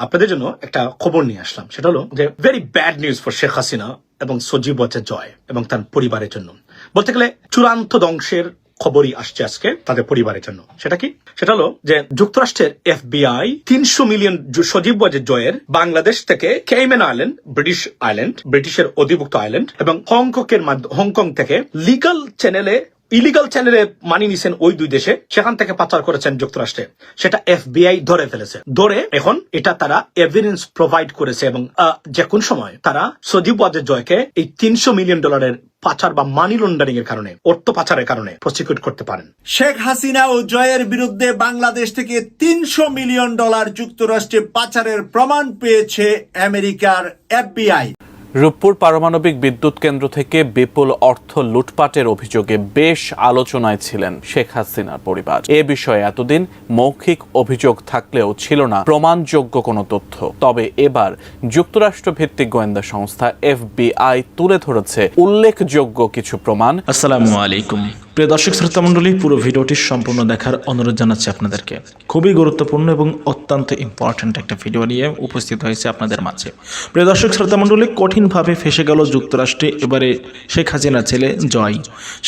আপনাদের জন্য একটা খবর নিয়ে আসলাম। সেটা হলো যে very bad news for Sheikh Hasina এবং সজীব ওয়াজেদ জয় এবং তার পরিবারের জন্য। বলতে গেলে চূড়ান্ত ধ্বংসের খবরই আসছে আজকে তাদের পরিবারের জন্য। সেটা কি? সেটা হলো যে যুক্তরাষ্ট্রের এফ এফবিআই তিনশো মিলিয়ন সজীব ওয়াজেদ জয়ের বাংলাদেশ থেকে কেইমেন আইল্যান্ড ব্রিটিশ আইল্যান্ড ব্রিটিশের অধিভুক্ত আইল্যান্ড এবং হংকংয়ের মাধ্য- হংকং থেকে লিগাল চ্যানেলে ইলিগাল চ্যানেলে মানি নিছেন ওই দুই দেশে, সেখান থেকে পাচার করেছেন যুক্তরাষ্ট্রে। সেটা এফবিআই ধরে ফেলেছে। ধরে এখন এটা তারা এভিডেন্স প্রোভাইড করেছে এবং যে কোন সময় তারা সজীব ওয়াজেদ জয়কে এই তিনশো মিলিয়ন ডলারের পাচার বা মানি লন্ডারিং এর কারণে, অর্থ পাচারের কারণে প্রসিকিউট করতে পারেন। শেখ হাসিনা ও জয়ের বিরুদ্ধে বাংলাদেশ থেকে তিনশো মিলিয়ন ডলার যুক্তরাষ্ট্রে পাচারের প্রমাণ পেয়েছে আমেরিকার এফবিআই। রূপপুর পারমাণবিক বিদ্যুৎ কেন্দ্র থেকে বিপুল অর্থ লুটপাটের অভিযোগে বেশ আলোচনায় ছিলেন শেখ হাসিনার পরিবার। এ বিষয়ে এতদিন মৌখিক অভিযোগ থাকলেও ছিল না প্রমাণযোগ্য কোনো তথ্য। তবে এবার যুক্তরাষ্ট্র ভিত্তিক গোয়েন্দা সংস্থা এফবিআই তুলে ধরেছে উল্লেখযোগ্য কিছু প্রমাণ। আসসালামু আলাইকুম। প্রিয় দর্শক শ্রোতা মণ্ডলী, পুরো ভিডিওটি সম্পূর্ণ দেখার অনুরোধ জানাচ্ছি আপনাদেরকে। খুবই গুরুত্বপূর্ণ এবং অত্যন্ত ইম্পর্ট্যান্ট একটা ভিডিও নিয়ে উপস্থিত হয়েছে আপনাদের মাঝে। প্রিয় দর্শক শ্রোতা মণ্ডলী, কঠিনভাবে ফেসে গেল যুক্তরাষ্ট্রে এবারে শেখ হাসিনার ছেলে জয়।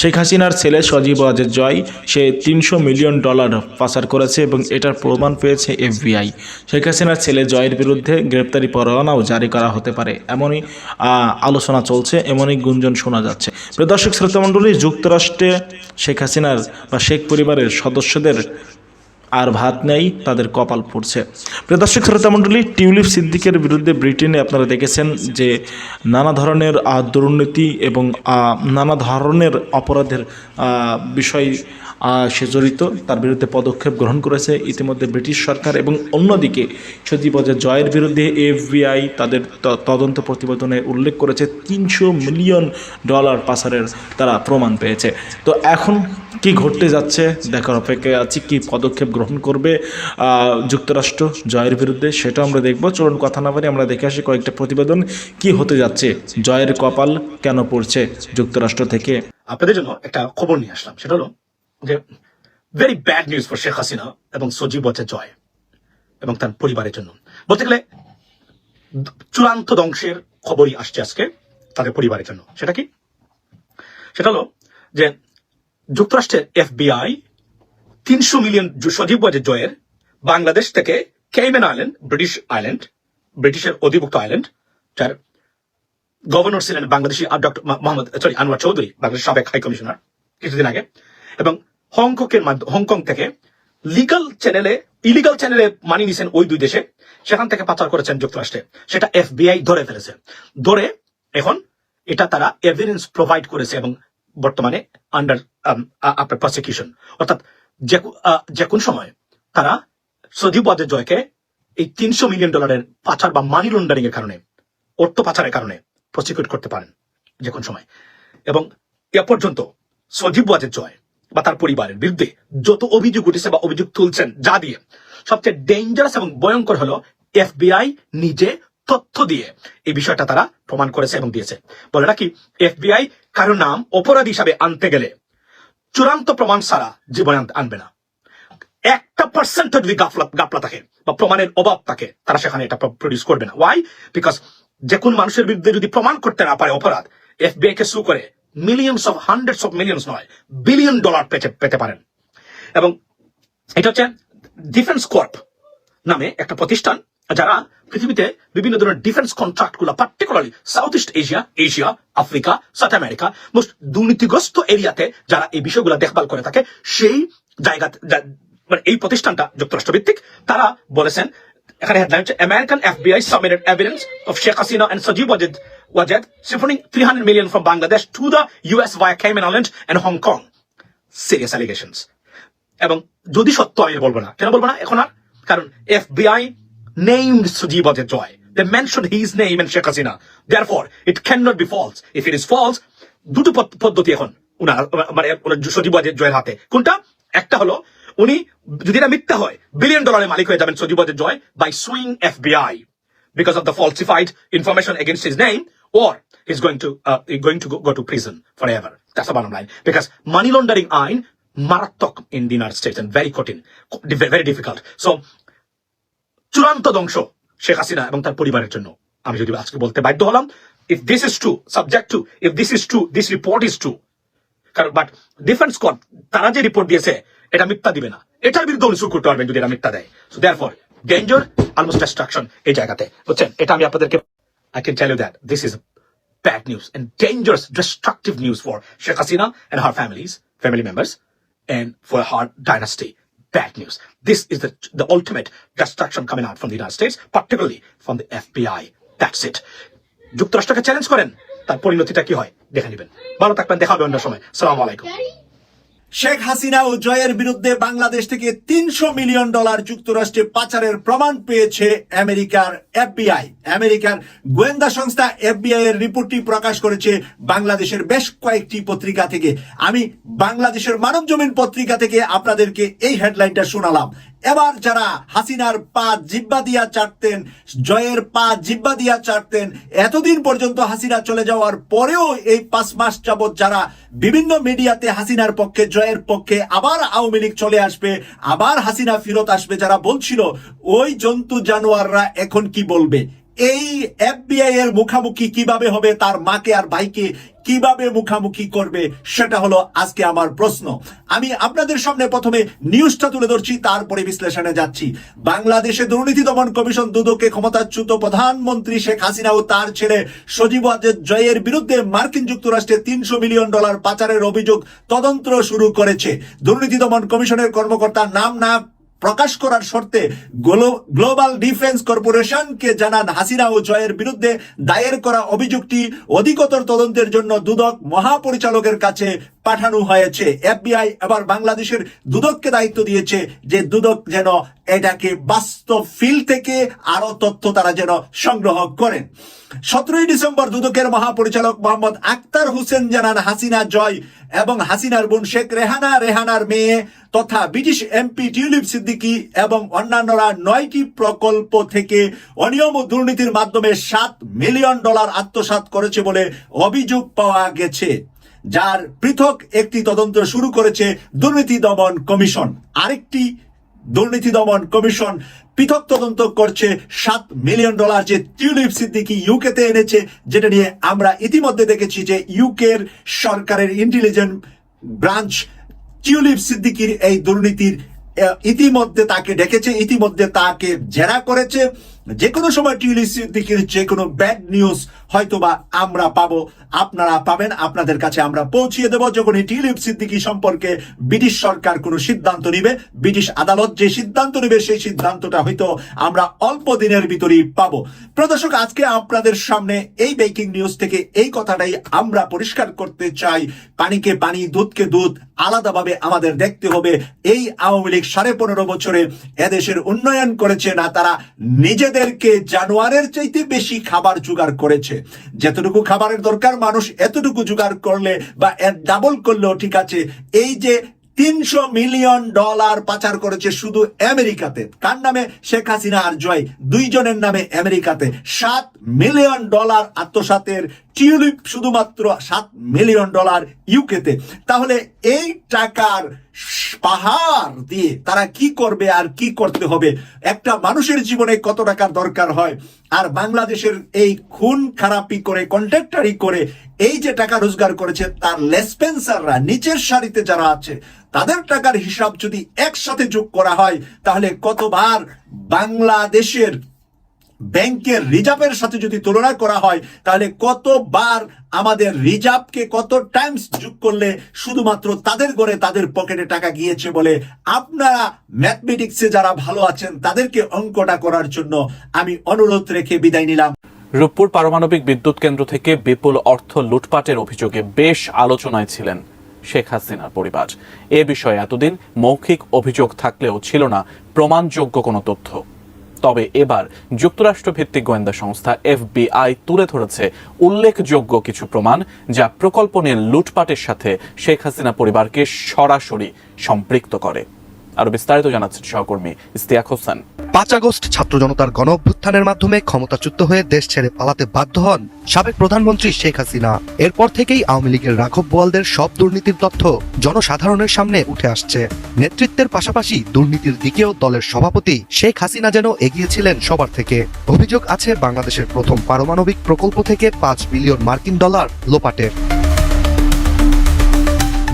শেখ হাসিনার ছেলে সজীব ওয়াজেদ জয়, সে তিনশো মিলিয়ন ডলার পাচার করেছে এবং এটার প্রমাণ পেয়েছে এফবিআই। শেখ হাসিনার ছেলে জয়ের বিরুদ্ধে গ্রেপ্তারি পরোয়ানাও জারি করা হতে পারে। এমনই আলোচনা চলছে, এমনই গুঞ্জন শোনা যাচ্ছে। প্রিয় দর্শক শ্রোতা মণ্ডলী, যুক্তরাষ্ট্রে শেখ হাসিনার বা শেখ পরিবারের সদস্যদের আর ভাত নেই, তাদের কপাল পড়ছে। প্রদর্শক শ্রোতামণ্ডলী শ্রোতা মণ্ডলী, টিউলিপ সিদ্দিকের বিরুদ্ধে ব্রিটেনে আপনারা দেখেছেন যে নানা ধরনের দুর্নীতি এবং নানা ধরনের অপরাধের বিষয় সে জড়িত, তার বিরুদ্ধে পদক্ষেপ গ্রহণ করেছে। ইতিমধ্যে ব্রিটিশ সরকার এবং অন্যদিকে সজীব অজয় জয়ের বিরুদ্ধে এফবিআই তাদের তদন্ত প্রতিবেদনে উল্লেখ করেছে, তিনশো মিলিয়ন ডলার পাচারের তারা প্রমাণ পেয়েছে। তো এখন কি ঘটতে যাচ্ছে? দেখার অপেক্ষায় আছি, কি পদক্ষেপ গ্রহণ করবে যুক্তরাষ্ট্র জয়ের বিরুদ্ধে সেটা আমরা দেখব। চলুন কথা না পারি আমরা দেখে আসি কয়েকটা প্রতিবেদন। কি হতে যাচ্ছে? জয়ের কপাল কেন পড়ছে যুক্তরাষ্ট্র থেকে? আপনাদের জন্য একটা খবর নিয়ে আসলাম, সেটা হলো যে very bad news for Sheikh Hasina এবং সজীব ওয়াজেদ জয় এবং তার পরিবারের জন্য। বলতে গেলে, চূড়ান্ত ধ্বংসের খবরই আসছে আজকে তাদের পরিবারের জন্য। সেটা কি? সেটা হলো যে যুক্তরাষ্ট্রের এফবিআই তিনশো মিলিয়ন সজীব ওয়াজেদ জয়ের, বাংলাদেশ থেকে কেইমেন আইল্যান্ড, ব্রিটিশ আইল্যান্ড, ব্রিটিশের অধিভুক্ত আইল্যান্ড, যার গভর্নর ছিলেন বাংলাদেশি ডক্টর মোহাম্মদ সরি আনোয়ার চৌধুরী, বাংলাদেশের সাবেক হাই কমিশনার কিছুদিন আগে, এবং হংকংয়ের মাধ্যমে হংকং থেকে লিগাল চ্যানেলে ইলিগাল চ্যানেলে মানি নিছেন ওই দুই দেশে। সেখান থেকে পাচার করেছেন যুক্তরাষ্ট্রে। সেটা এফবিআই ধরে ফেলেছে। ধরে এখন এটা তারা এভিডেন্স প্রোভাইড করেছে এবং বর্তমানে আন্ডার আপনার প্রসিকিউশন অর্থাৎ যে কোন সময় তারা সজীব ওয়াজেদ জয়কে এই তিনশো মিলিয়ন ডলারের পাচার বা মানি লন্ডারিং এর কারণে, অর্থ পাচারের কারণে প্রসিকিউট করতে পারেন যে কোন সময়। এবং এ পর্যন্ত সজীব ওয়াজেদ জয় বা তার পরিবারের বিরুদ্ধে যত অভিযোগ উঠেছে বা অভিযোগ তুলছেন যা দিয়ে, সবচেয়ে ডেঞ্জারাস এবং ভয়ঙ্কর হলো এফবিআই নিজে তথ্য দিয়ে এই বিষয়টা তারা প্রমাণ করেছে এবং দিয়েছে। বলে রাখি, এফবিআই কারও নাম অপরাধ হিসাবে আনতে গেলে চূড়ান্ত প্রমাণ ছাড়া জীবনে আনবে না। একটা পার্সেন্ট যদি গাফলা গাফলা থাকে বা প্রমাণের অভাব থাকে, তারা সেখানে এটা প্রডিউস করবে না। ওয়াই বিকজ যে কোন মানুষের বিরুদ্ধে যদি প্রমাণ করতে না পারে অপরাধ এফবিআই কে সু করে millions of hundreds of millions নয় বিলিয়ন ডলার পেতে পেতে পারেন। এবং এটা হচ্ছে ডিফেন্স কর্প নামে একটা প্রতিষ্ঠান, যারা পৃথিবীতে বিভিন্ন ধরনের defence কন্ট্রাক্টগুলো particularly South East Asia Asia Africa South America most দুর্নীতিগ্রস্ত এরিয়াতে যারা এই বিষয়গুলো দেখভাল করে থাকে, সেই জায়গা মানে এই প্রতিষ্ঠানটা যুক্তরাষ্ট্র ভিত্তিক তারা বলেছেন এখানে হেডলাইন হচ্ছে American FBI submitted evidence of Sheikh Hasina and Sajeeb Wazed Wazed siphoning 300 million from Bangladesh to the US via Cayman island and Hong Kong serious allegations এবং যদি সত্য আমি বলব না কেন বলব না এখন আর কারণ FBI named Sujib Ajay Joy. They mentioned his name and Sheikh Hasina. Therefore, it cannot be false. If it is false, দুটো পদ্ধতি এখন উনার মানে সজীব জয়ের হাতে কোনটা একটা হলো উনি যদি এটা মিথ্যা হয় বিলিয়ন ডলারের মালিক হয়ে যাবেন Sajeeb Joy by suing FBI because of the falsified information against his name, or he's going to uh, going to go, go to prison forever. That's the bottom line. Because money laundering ain marathok in the United States and very cutting, very difficult. So চূড়ান্ত ধ্বংস শেখ হাসিনা এবং তার পরিবারের জন্য আমি যদি আজকে বলতে বাধ্য হলাম if this is true subject to if this is true this report is true কারণ বাট ডিফেন্স কর তারা যে রিপোর্ট দিয়েছে এটা মিথ্যা দিবে না এটার বিরুদ্ধে উনি করতে পারবেন যদি এটা মিথ্যা দেয় so therefore danger almost destruction এই জায়গাতে বুঝছেন এটা আমি আপনাদেরকে I can tell you that this is bad news and dangerous, destructive news for Sheikh Hasina and her families, family members, and for her dynasty. Bad news. This is the, the ultimate destruction coming out from the United States, particularly from the FBI. That's it. যুক্তরাষ্ট্রকে challenge করেন তার পরিণতিটা কি হয় দেখে নেবেন ভালো থাকবেন দেখা হবে অন্য সময় সালাম আলাইকুম শেখ হাসিনা ও জয়ের বিরুদ্ধে বাংলাদেশ থেকে তিনশো মিলিয়ন ডলার যুক্তরাষ্ট্রে পাচারের প্রমাণ পেয়েছে আমেরিকার এফবিআই। আমেরিকার গোয়েন্দা সংস্থা এফবিআই এর রিপোর্টটি প্রকাশ করেছে বাংলাদেশের বেশ কয়েকটি পত্রিকা থেকে। আমি বাংলাদেশের মানব জমিন পত্রিকা থেকে আপনাদেরকে এই হেডলাইনটা শোনালাম। এবার যারা হাসিনার পা জিব্বা দিয়া চাটতেন, জয়ের পা জিব্বা দিয়া চাটতেন, এতদিন পর্যন্ত হাসিনা চলে যাওয়ার পরেও এই পাঁচ মাস যাবৎ যারা বিভিন্ন মিডিয়াতে হাসিনার পক্ষে, জয়ের পক্ষে আবার আওয়ামী লীগ চলে আসবে, আবার হাসিনা ফিরত আসবে, যারা বলছিল, ওই জন্তু জানোয়াররা এখন কি বলবে? এই এফবিআই এর মুখামুখি কীভাবে হবে, তার মাকে আর ভাইকে কীভাবে মুখামুখি করবে, সেটা হলো আজকে আমার প্রশ্ন। আমি আপনাদের সামনে প্রথমে নিউজটা তুলে ধরছি, তারপরে বিশ্লেষণে যাচ্ছি। বাংলাদেশে দুর্নীতি দমন কমিশন দুদককে ক্ষমতাচ্যুত প্রধানমন্ত্রী শেখ হাসিনা ও তার ছেলে সজীব জয়ের বিরুদ্ধে মার্কিন যুক্তরাষ্ট্রে তিনশো মিলিয়ন ডলার পাচারের অভিযোগ তদন্ত শুরু করেছে। দুর্নীতি দমন কমিশনের কর্মকর্তা নাম না প্রকাশ করার শর্তে গ্লোবাল ডিফেন্স কর্পোরেশনকে জানান হাসিনা ও জয়ের বিরুদ্ধে দায়ের করা অভিযোগটি অধিকতর তদন্তের জন্য দুদক মহাপরিচালকের কাছে পাঠানো হয়েছে। এফবিআই এবার বাংলাদেশের দুদককে দায়িত্ব দিয়েছে যে দুদক যেন এটাকে বাস্তব ফিল থেকে আরও তথ্য তারা যেন সংগ্রহ করেন। সতেরোই ডিসেম্বর দুদকের মহাপরিচালক মোহাম্মদ আক্তার হোসেন জানান, হাসিনা জয় এবং হাসিনার বোন শেখ রেহানা, রেহানার মেয়ে তথা ব্রিটিশ এমপি টিউলিপ সিদ্দিকী এবং অন্যান্যরা নয়টি প্রকল্প থেকে অনিয়ম ও দুর্নীতির মাধ্যমে সাত মিলিয়ন ডলার আত্মসাৎ করেছে বলে অভিযোগ পাওয়া গেছে। যার পৃথক একটি তদন্ত শুরু করেছে দুর্নীতি দমন কমিশন। আরেকটি দুর্নীতি দমন কমিশন পৃথক তদন্ত করছে সাত মিলিয়ন ডলার যে টিউলিপ সিদ্দিকি ইউকেতে এনেছে, যেটা নিয়ে আমরা ইতিমধ্যে দেখেছি যে ইউকের সরকারের ইন্টেলিজেন্ট ব্রাঞ্চ টিউলিপ সিদ্দিকির এই দুর্নীতির ইতিমধ্যে তাকে ডেকেছে, ইতিমধ্যে তাকে জেরা করেছে। যে কোনো সময় টিউলিপ সিদ্দিকির যে কোনো ব্যাড নিউজ হয়তোবা আমরা পাবো, আপনারা পাবেন, আপনাদের কাছে আমরা পৌঁছিয়ে দেব। যখন এই টিউলিপ সিদ্দিকি সম্পর্কে ব্রিটিশ সরকার কোনো সিদ্ধান্ত নিবে, ব্রিটিশ আদালত যে সিদ্ধান্ত নিবে, সেই সিদ্ধান্তটা হয়তো আমরা অল্প দিনের ভিতরেই পাবো। প্রদর্শক, আজকে আপনাদের সামনে এই ব্রেকিং নিউজ থেকে এই কথাটাই আমরা পরিষ্কার করতে চাই। পানিকে পানি, দুধকে দুধ, আলাদাভাবে আমাদের দেখতে হবে। এই আওয়ামী লীগ সাড়ে পনেরো বছরে এদেশের উন্নয়ন করেছে না, তারা নিজেদেরকে জানোয়ারের চাইতে বেশি খাবার জোগাড় করেছে। যতটুকু খাবারের দরকার, মানুষ এতটুকু জোগাড় করলে বা ডাবল করলেও ঠিক আছে। এই যে তিনশো মিলিয়ন ডলার পাচার করেছে শুধু আমেরিকাতে। কার নামে? শেখ হাসিনা আর জয় দুইজনের নামে আমেরিকাতে। সাত মিলিয়ন ডলার আত্মসাতের টিউলিপ শুধুমাত্র সাত মিলিয়ন ডলার ইউকেতে। তাহলে এই টাকার পাহাড় দিয়ে তারা কি করবে আর কি করতে হবে? একটা মানুষের জীবনে কত টাকার দরকার হয়? আর বাংলাদেশের এই খুন খারাপি করে, কন্ট্রাক্টারি করে, এই যে টাকা রোজগার করেছে, তার লেসপেন্সাররা নিচের সারিতে যারা আছে, তাদের টাকার হিসাব যদি একসাথে যোগ করা হয়, তাহলে কতবার বাংলাদেশের ব্যাংকের রিজার্ভের সাথে যদি তুলনা করা হয়, তাহলে কতবার আমাদের রিজার্ভকে কত টাইমস যোগ করলে শুধুমাত্র তাদের করে তাদের পকেটে টাকা গিয়েছে বলে আপনারা ম্যাথমেটিক্সে যারা ভালো আছেন, তাদেরকে অঙ্কটা করার জন্য আমি অনুরোধ রেখে বিদায় নিলাম। রূপপুর পারমাণবিক বিদ্যুৎ কেন্দ্র থেকে বিপুল অর্থ লুটপাটের অভিযোগে বেশ আলোচনায় ছিলেন শেখ হাসিনার পরিবার। এ বিষয়ে এতদিন মৌখিক অভিযোগ থাকলেও ছিল না, প্রমাণযোগ্য কোনো তথ্য। তবে এবার যুক্তরাষ্ট্র ভিত্তিক গোয়েন্দা সংস্থা এফবিআই তুলে ধরেছে উল্লেখযোগ্য কিছু প্রমাণ যা প্রকল্প নিয়ে লুটপাটের সাথে শেখ হাসিনা পরিবারকে সরাসরি সম্পৃক্ত করে। আরও বিস্তারিত জানাচ্ছেন সহকর্মী ইস্তিয়াক হোসেন। পাঁচ আগস্ট ছাত্র জনতার গণ অভ্যুত্থানের মাধ্যমে ক্ষমতাচ্যুত হয়ে দেশ ছেড়ে পালাতে বাধ্য হন সাবেক প্রধানমন্ত্রী শেখ হাসিনা। এরপর থেকেই আওয়ামী লীগের রাঘব বোয়ালদের সব দুর্নীতির তথ্য জনসাধারণের সামনে উঠে আসছে। নেতৃত্বের পাশাপাশি দুর্নীতির দিকেও দলের সভাপতি শেখ হাসিনা যেন এগিয়েছিলেন সবার থেকে। অভিযোগ আছে বাংলাদেশের প্রথম পারমাণবিক প্রকল্প থেকে পাঁচ বিলিয়ন মার্কিন ডলার লোপাটের।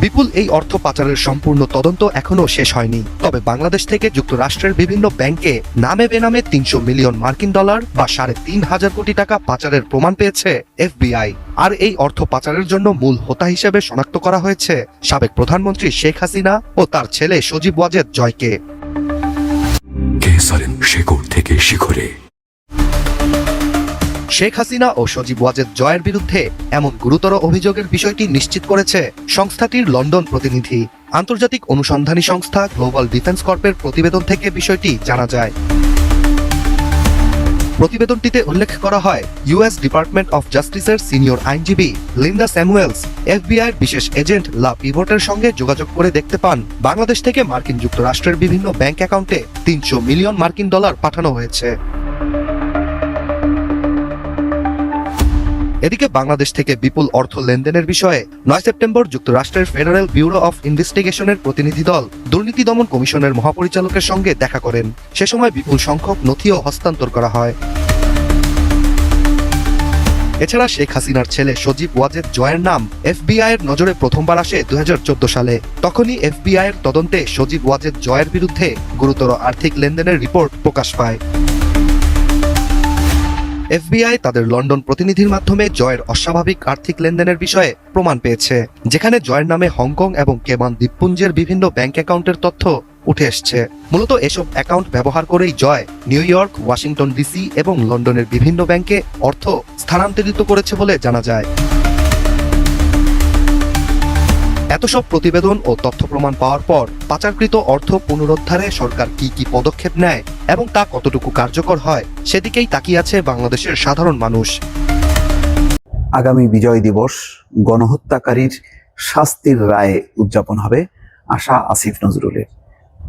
বিপুল এই অর্থ পাচারের সম্পূর্ণ তদন্ত এখনও শেষ হয়নি। তবে বাংলাদেশ থেকে যুক্তরাষ্ট্রের বিভিন্ন ব্যাংকে নামে বেনামে তিনশো মিলিয়ন মার্কিন ডলার বা সাড়ে তিন হাজার কোটি টাকা পাচারের প্রমাণ পেয়েছে এফবিআই। আর এই অর্থ পাচারের জন্য মূল হোতা হিসেবে শনাক্ত করা হয়েছে সাবেক প্রধানমন্ত্রী শেখ হাসিনা ও তার ছেলে সজীব ওয়াজেদ জয়কে। কেসারেন শেকড় থেকে শিখরে? শেখ হাসিনা ও সজীব ওয়াজেদ জয়ের বিরুদ্ধে এমন গুরুতর অভিযোগের বিষয়টি নিশ্চিত করেছে সংস্থাটির লন্ডন প্রতিনিধি। আন্তর্জাতিক অনুসন্ধানী সংস্থা গ্লোবাল ডিফেন্স কর্পের প্রতিবেদন থেকে বিষয়টি জানা যায়। প্রতিবেদনটিতে উল্লেখ করা হয় ইউএস ডিপার্টমেন্ট অফ জাস্টিসের সিনিয়র আইনজীবী লিন্ডা স্যামুয়েলস এফবিআই বিশেষ এজেন্ট লা পিভটের সঙ্গে যোগাযোগ করে দেখতে পান, বাংলাদেশ থেকে মার্কিন যুক্তরাষ্ট্রের বিভিন্ন ব্যাংক অ্যাকাউন্টে তিনশো মিলিয়ন মার্কিন ডলার পাঠানো হয়েছে। এদিকে বাংলাদেশ থেকে বিপুল অর্থ লেনদেনের বিষয়ে নয় সেপ্টেম্বর যুক্তরাষ্ট্রের ফেডারেল ব্যুরো অফ ইনভেস্টিগেশনের প্রতিনিধি দল দুর্নীতি দমন কমিশনের মহাপরিচালকের সঙ্গে দেখা করেন। সে সময় বিপুল সংখ্যক নথিও হস্তান্তর করা হয়। এছাড়া শেখ হাসিনার ছেলে সজীব ওয়াজেদ জয়ের নাম এফবিআই এর নজরে প্রথমবার আসে দু হাজার চোদ্দ সালে। তখনই এফবিআই এর তদন্তে সজীব ওয়াজেদ জয়ের বিরুদ্ধে গুরুতর আর্থিক লেনদেনের রিপোর্ট প্রকাশ পায়। এফবিআই তাদের লন্ডন প্রতিনিধির মাধ্যমে জয়ের অস্বাভাবিক আর্থিক লেনদেনের বিষয়ে প্রমাণ পেয়েছে। যেখানে জয়ের নামে হংকং এবং কেমান দ্বীপপুঞ্জের বিভিন্ন ব্যাংক অ্যাকাউন্টের তথ্য উঠে এসছে। মূলত এসব অ্যাকাউন্ট ব্যবহার করেই Joy New York, Washington DC এবং লন্ডনের বিভিন্ন ব্যাংকে অর্থ স্থানান্তরিত করেছে বলে জানা যায়। এত সব প্রতিবেদন ও তথ্য প্রমাণ পাওয়ার পর পাচারকৃত অর্থ পুনরুদ্ধারে সরকার কি কি পদক্ষেপ নেয় এবং তা কতটুকু কার্যকর হয়, সেদিকেই তাকিয়ে আছে বাংলাদেশের সাধারণ মানুষ। আগামী বিজয় দিবস গণহত্যাকারীর শাস্তির রায় উদযাপন হবে আশা আসিফ নজরুলের।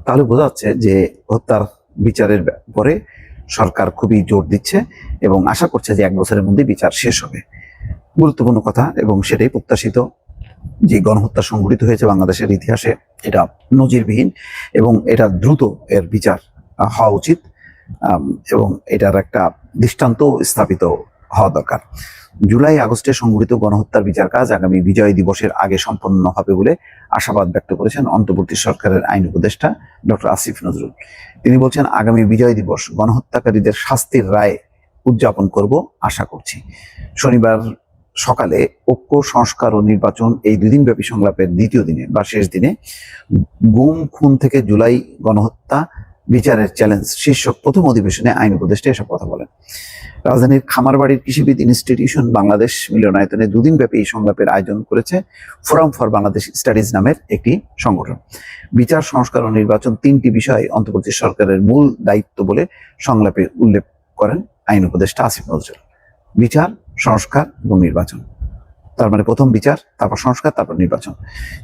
তাহলে বোঝা যাচ্ছে যে হত্যার বিচারের পরে সরকার খুবই জোর দিচ্ছে এবং আশা করছে যে এক বছরের মধ্যে বিচার শেষ হবে। গুরুত্বপূর্ণ কথা এবং সেটাই প্রত্যাশিত যে গণহত্যা সংঘটিত হয়েছে বাংলাদেশের ইতিহাসে, এটা নজিরবিহীন এবং এটা দ্রুত এর বিচার হওয়া উচিত এবং এটার একটা দৃষ্টান্ত স্থাপিত হওয়া দরকার। জুলাই আগস্টে সংঘটিত গণহত্যার বিচার কাজ আগামী বিজয় দিবসের আগে সম্পন্ন হবে বলে আশাবাদ ব্যক্ত করেছেন অন্তর্বর্তী সরকারের আইন উপদেষ্টা ডক্টর আসিফ নজরুল। তিনি বলছেন, আগামী বিজয় দিবস গণহত্যাকারীদের শাস্তির রায় উদযাপন করব, আশা করছি। শনিবার সকালে ঐক্য, সংস্কার ও নির্বাচন এই দুদিন ব্যাপী সংলাপের দ্বিতীয় দিনে বা শেষ দিনে গুম, খুন থেকে জুলাই গণহত্যা বিচারের চ্যালেঞ্জ শীর্ষক প্রথম অধিবেশনে আইন উপদেষ্টা এসব কথা বলেন। রাজধানীর খামারবাড়ির কৃষিবিদ ইনস্টিটিউশন বাংলাদেশ মিলনায়তনে দুদিন ব্যাপী এই সংলাপের আয়োজন করেছে ফোরাম ফর বাংলাদেশ স্টাডিজ নামের একটি সংগঠন। বিচার, সংস্কার ও নির্বাচন তিনটি বিষয় অন্তর্বর্তী সরকারের মূল দায়িত্ব বলে সংলাপে উল্লেখ করেন আইন উপদেষ্টা আসিফ নজরুল। বিচার সংস্কার এবং নির্বাচন। তার মানে প্রথম বিচার, তারপর সংস্কার, তারপর নির্বাচন।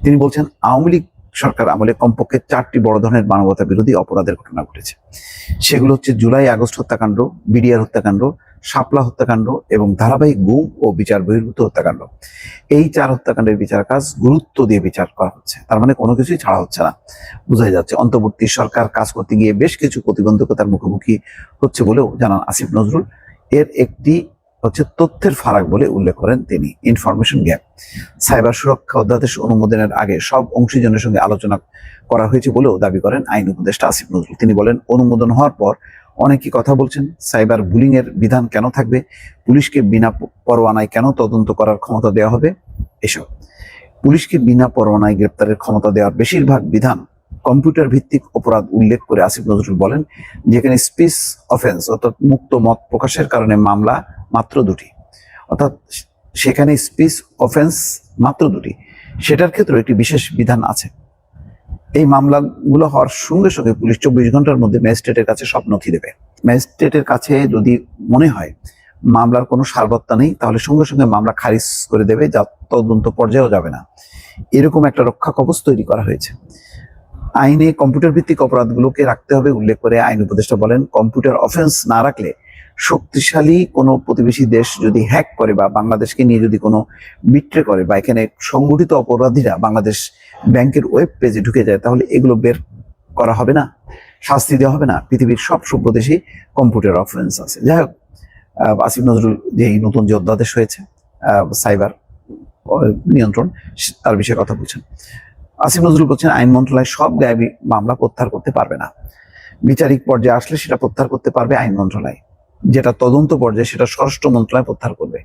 তিনি বলছেন, আওয়ামী লীগ সরকার আমলে কমপক্ষে চারটি বড় ধরনের মানবতা বিরোধী অপরাধের ঘটনা ঘটেছে। সেগুলো হচ্ছে জুলাই আগস্ট হত্যাকাণ্ড, বিডিআর হত্যাকাণ্ড, শাপলা হত্যাকাণ্ড এবং ধারাবাহিক গুম ও বিচার বহির্ভূত হত্যাকাণ্ড। এই চার হত্যাকাণ্ডের বিচার কাজ গুরুত্ব দিয়ে বিচার করা হচ্ছে। তার মানে কোনো কিছুই ছাড়া হচ্ছে না। বোঝাই যাচ্ছে, অন্তর্বর্তী সরকার কাজ করতে গিয়ে বেশ কিছু প্রতিবন্ধকতার মুখোমুখি হচ্ছে বলেও জানান আসিফ নজরুল। এর একটি হচ্ছে তথ্যের ফারাক বলে উল্লেখ করেন তিনি ইনফরমেশন গ্যাপ সাইবার সুরক্ষা অধ্যাদেশ অনুমোদনের আগে সব অংশীজনের সঙ্গে আলোচনা করা হয়েছে বলেও দাবি করেন আইন উপদেষ্টা আসিফ নজরুল। তিনি বলেন, অনুমোদন হওয়ার পর অনেকেই কথা বলছেন, সাইবার বুলিং এর বিধান কেন থাকবে, পুলিশকে বিনা পরোয়ানায় কেন তদন্ত করার ক্ষমতা দেওয়া হবে, এসব। পুলিশকে বিনা পরোয়ানায় গ্রেপ্তারের ক্ষমতা দেওয়ার বেশিরভাগ বিধান কম্পিউটার ভিত্তিক অপরাধ উল্লেখ করে আসিফ নজরুল বলেন, যেখানে স্পিচ অফেন্স অর্থাৎ মুক্ত মত প্রকাশের কারণে মামলা মাত্র দুটি। অর্থাৎ সেখানে স্পিচ অফেন্স মাত্র দুটি। সেটার ক্ষেত্রে একটি বিশেষ বিধান আছে। এই মামলাগুলো হওয়ার সঙ্গে সঙ্গে পুলিশ চব্বিশ ঘণ্টার মধ্যে ম্যাজিস্ট্রেটের কাছে সব নথি দেবে। ম্যাজিস্ট্রেটের কাছে যদি মনে হয় মামলার কোনো সারবত্তা নেই, তাহলে সঙ্গে সঙ্গে মামলা খারিজ করে দেবে, যা তদন্ত পর্যায়েও যাবে না। এরকম একটা রক্ষা কবচ তৈরি করা হয়েছে। আইনে কম্পিউটার ভিত্তিক অপরাধগুলোকে রাখতে হবে, উল্লেখ করে আইন উপদেষ্টা বলেন, কম্পিউটার অফেন্স না রাখলে শক্তিশালী কোনো প্রতিবেশী দেশ যদি হ্যাক করে বা বাংলাদেশকে নিয়ে যদি কোনো বিট্রে করে বা এখানে সংগঠিত অপরাধীরা বাংলাদেশ ব্যাংকের ওয়েব পেজে ঢুকে যায়, তাহলে এগুলো বের করা হবে না, শাস্তি দেওয়া হবে না। পৃথিবীর সব সভ্য দেশেই কম্পিউটার অফেন্স আছে। যাই হোক আসিফ নজরুল যে নতুন যে অধ্যাদেশ হয়েছে সাইবার নিয়ন্ত্রণ, তার বিষয়ে কথা বলছেন। আসিফ নজরুল বলছেন, আইন মন্ত্রণালয় সব গায়েবী মামলা প্রত্যাহার করতে পারবে না। বিচারিক পর্যায়ে আসলে সেটা প্রত্যাহার করতে পারবে আইন মন্ত্রণালয়। যেটা তদন্ত পর্যায়ে সেটা স্বরাষ্ট্র মন্ত্রণালয় প্রত্যাহার করবে।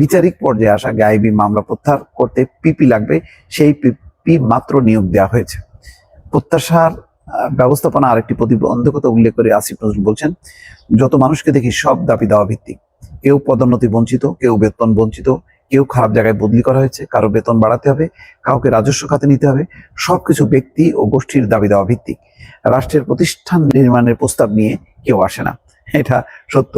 বিচারিক পর্যায়ে আসা গায়েবী মামলা প্রত্যাহার করতে পিপি লাগবে, সেই পিপি মাত্র নিয়োগ দেওয়া হয়েছে। প্রত্যাশার ব্যবস্থাপনা আরেকটি প্রতিবন্ধকতা উল্লেখ করে আসিফ নজরুল বলছেন, যত মানুষকে দেখি সব দাবি দেওয়া ভিত্তিক। কেউ পদোন্নতি বঞ্চিত, কেউ বেতন বঞ্চিত, কেউ খারাপ জায়গায় বদলি করা হয়েছে, কারও বেতন বাড়াতে হবে, কাউকে রাজস্ব খাতে নিতে হবে, সবকিছু ব্যক্তি ও গোষ্ঠীর দাবি দেওয়া ভিত্তিক। রাষ্ট্রের প্রতিষ্ঠান নির্মাণের প্রস্তাব নিয়ে কেউ আসে না। এটা সত্য।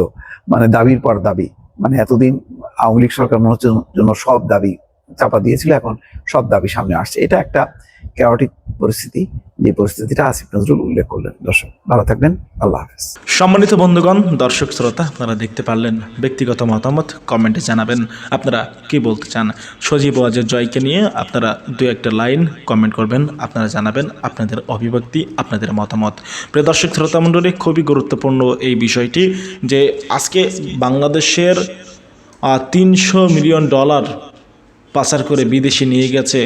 মানে দাবির পর দাবি। মানে এতদিন আওয়ামী লীগ সরকার মনে জন্য সব দাবি চাপা দিয়েছিল, এখন সব দাবি সামনে আসছে। এটা একটা ক্যাওটিক পরিস্থিতি, যে পরিস্থিতিটা আসিফ নজরুল উল্লেখ করলেন। দর্শক, ভালো থাকবেন, আল্লাহ হাফেজ। সম্মানিত বন্ধুগণ, দর্শক শ্রোতা, আপনারা দেখতে পারলেন ব্যক্তিগত মতামত, কমেন্টে জানাবেন আপনারা কি বলতে চান। সজীব ওয়াজের জয়কে নিয়ে আপনারা দু একটা লাইন কমেন্ট করবেন, আপনারা জানাবেন আপনাদের অভিব্যক্তি, আপনাদের মতামত। প্রিয় দর্শক শ্রোতা মণ্ডলী, খুবই গুরুত্বপূর্ণ এই বিষয়টি যে আজকে বাংলাদেশের তিনশো মিলিয়ন ডলার পাচার করে বিদেশে নিয়ে গেছে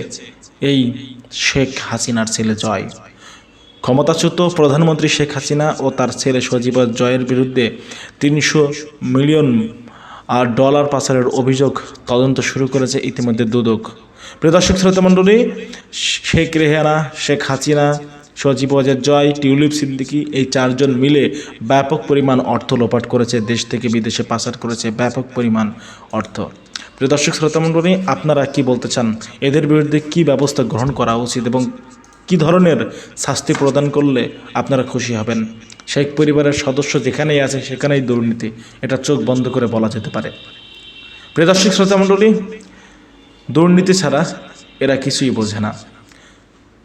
এই শেখ হাসিনার ছেলে জয়। ক্ষমতাচ্যুত প্রধানমন্ত্রী শেখ হাসিনা ও তার ছেলে সজীব জয়ের বিরুদ্ধে তিনশো মিলিয়ন আর ডলার পাচারের অভিযোগ তদন্ত শুরু করেছে ইতিমধ্যে দুদক। প্রিয় দর্শক, শ্রোতা মণ্ডলী, শেখ রেহানা, শেখ হাসিনা, সজীব ওয়াজের জয়, টিউলিপ সিদ্দিকি এই চারজন মিলে ব্যাপক পরিমাণ অর্থ লোপাট করেছে। দেশ থেকে বিদেশে পাচার করেছে ব্যাপক পরিমাণ অর্থ। প্রিয় দর্শক শ্রোতা মণ্ডলী, আপনারা কি বলতে চান? এদের বিরুদ্ধে কি ব্যবস্থা গ্রহণ করা উচিত এবং কি ধরনের শাস্তি প্রদান করলে আপনারা খুশি হবেন? শেখ পরিবারের সদস্য যেখানেই আছে সেখানেই দুর্নীতি, এটা চোখ বন্ধ করে বলা যেতে পারে। প্রিয় দর্শক শ্রোতা মণ্ডলী, দুর্নীতি ছাড়া এরা কিছুই বোঝে না।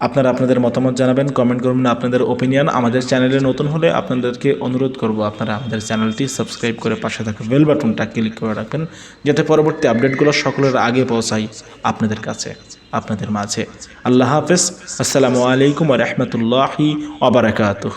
আপনারা আপনাদের মতামত জানাবেন কমেন্ট করবেন, আপনাদের ওপিনিয়ন আমাদের চ্যানেলে নতুন হলে আপনাদেরকে অনুরোধ করব আপনারা আমাদের চ্যানেলটি সাবস্ক্রাইব করে পাশে থাকা বেল বাটনটা ক্লিক করে রাখবেন, যাতে পরবর্তী আপডেটগুলো সকলের আগে পৌঁছায় আপনাদের কাছে, আপনাদের মাঝে। আল্লাহ হাফেজ। আসসালামু আলাইকুম রহমতুল্লাহি ওবরাকাতুহ